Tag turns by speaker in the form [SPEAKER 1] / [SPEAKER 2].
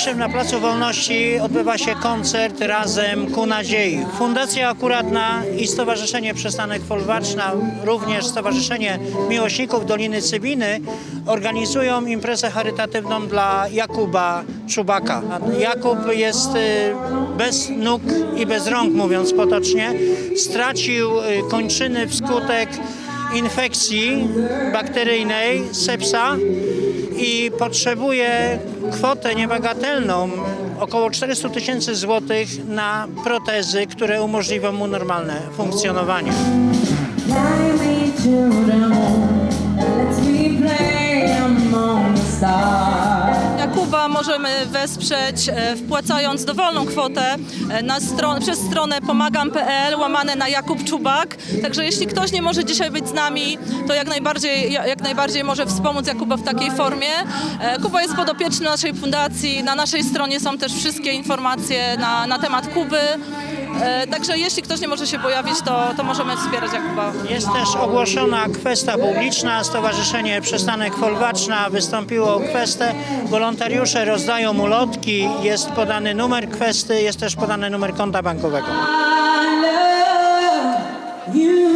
[SPEAKER 1] dzisiejszym na Placu Wolności odbywa się koncert Razem ku Nadziei. Fundacja Akuratna i Stowarzyszenie Przystanek Folwarczna, również Stowarzyszenie Miłośników Doliny Cybiny organizują imprezę charytatywną dla Jakuba Czubaka. Jakub jest y, bez nóg i bez rąk, mówiąc potocznie. Stracił y, kończyny wskutek infekcji bakteryjnej, sepsa i potrzebuje kwotę niebagatelną, około 400 tysięcy złotych na protezy, które umożliwią mu normalne funkcjonowanie.
[SPEAKER 2] Jakuba możemy wesprzeć e, wpłacając dowolną kwotę e, stron, przez stronę pomagam.pl łamane na Jakub Czubak. Także jeśli ktoś nie może dzisiaj być z nami, to jak najbardziej, jak najbardziej może wspomóc Jakuba w takiej formie. E, Kuba jest podopieczny naszej fundacji. Na naszej stronie są też wszystkie informacje na, na temat Kuby. E, Także jeśli ktoś nie może się pojawić, to, to możemy wspierać Jakuba.
[SPEAKER 1] Jest też ogłoszona kwesta publiczna. Stowarzyszenie Przystanek Folwarczna wystąpiło o kwestę. Wolontariusze rozdają ulotki. Jest podany numer kwesty, jest też podany numer konta bankowego.
[SPEAKER 3] I love you.